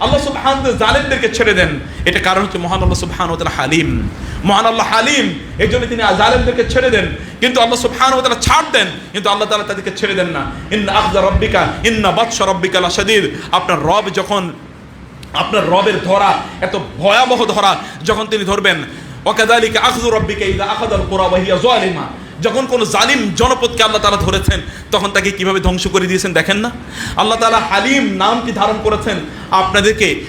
আল্লাহ সুবহান জালেমদেরকে ছেড়ে দেন। এটা কারণ হচ্ছে মহান আল্লাহ সুবহান হালিম। মহান আল্লাহ হালিম, এই জন্য তিনি জালেমদেরকে ছেড়ে দেন। কিন্তু আল্লাহ সুবহান ছাড় দেন, কিন্তু আল্লাহ তাআলা তাদেরকে ছেড়ে দেন না। ইন্না আখযা রাব্বিকা, ইন্না রাব্বিকা আপনার রব যখন, আপনার রবের ধরা, এত ভয়াবহ ধরা যখন তিনি ধরবেন ওকাদালিকা আখযু রাব্বিকা হিয়া যালিমা। যখন কোন জালিম জনপদকে আল্লাহ তাআলা ধরেছেন, তখন তাকে কীভাবে ধ্বংস করে দিয়েছেন দেখেন না? আল্লাহ তাআলা হালিম নামটি ধারণ করেছেন? আপনাদেরকে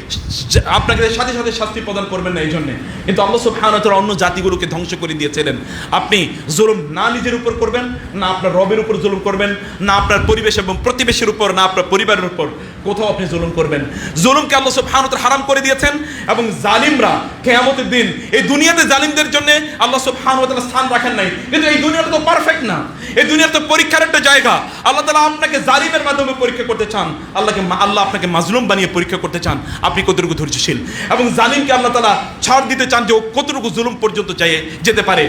আপনাকে সাথে সাথে শাস্তি প্রদান করবেন না এই জন্য কিন্তু আল্লাহ ওয়া তাআলা অন্য জাতিগুলোকে ধ্বংস করে দিয়েছিলেন। আপনি জুলুম না নিজের উপর করবেন, না আপনার রবের উপর জুলুম করবেন, না আপনার পরিবেশ এবং প্রতিবেশীর উপর, না আপনার পরিবারের উপর। কোথাও আপনি জুলুম করবেন। জুলুমকে আল্লাহ সুবহানাহু হারাম করে দিয়েছেন এবং জালিমরা কিয়ামতের দিন এই দুনিয়াতে জালিমদের জন্য আল্লাহ সুবহানাহু ওয়া স্থান রাখেন নাই। কিন্তু এই দুনিয়াটা তো পারফেক্ট না। এই দুনিয়া তো পরীক্ষার একটা জায়গা। আল্লাহ তাআলা আপনাকে জালিমের মাধ্যমে পরীক্ষা করতে চান। আল্লাহকে আল্লাহ আপনাকে মাজলুম বানিয়ে পরীক্ষা করতে চান। আপনি কতটুকু ধৈর্যশীল? এবং জালিমকে আল্লাহ তাআলা ছাড় দিতে চান যে ও কতটুকু জুলুম পর্যন্ত যায় যেতে পারে।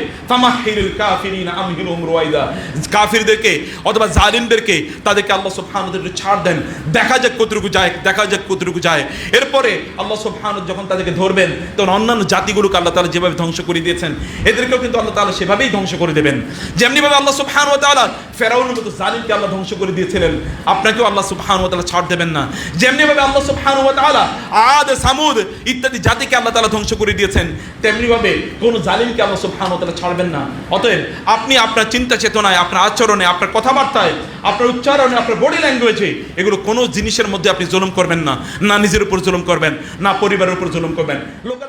কাফিরদেরকে অথবা জালিমদেরকে তাদেরকে আল্লাহ সুবহানাহু ছাড় দেন। দেখা যাক কতটুকু যায়, দেখা যাক কতটুকু যায়। এরপরে আল্লাহ সুবহানাহু যখন তাদেরকে ধরবেন, তখন অন্যান্য জাতিগুলোকে আল্লাহ তালা যেভাবে ধ্বংস করে দিয়েছেন, এদেরকেও কিন্তু আল্লাহ তালা সেভাবেই ধ্বংস করে দেবেন। যেমনিভাবে আল্লাহ সুবহানাহু ওয়া তাআলা ফেরাউনের মতো জালিমকে আল্লাহ ধ্বংস করে দিয়েছিলেন। আপনাকেও আল্লাহ তাআলা ছাড় দেবেন না। যেমনিভাবে আল্লাহ তাআলা আদ, সামুদ ইত্যাদি জাতিকে আল্লাহ তাআলা ধ্বংস করে দিয়েছেন, তেমনিভাবে কোন জালিমকে আল্লাহ তাআলা ছাড়বেন না। অতএব আপনি আপনার চিন্তা চেতনায়, আপনার আচরণে, আপনার কথাবার্তায়, আপনার উচ্চারণে, আপনার বডি ল্যাঙ্গুয়েজে এগুলো কোনো জিনিসের মধ্যে আপনি জুলুম করবেন না। না নিজের উপর জুলুম করবেন, না পরিবারের উপর জুলুম করবেন। লোকাল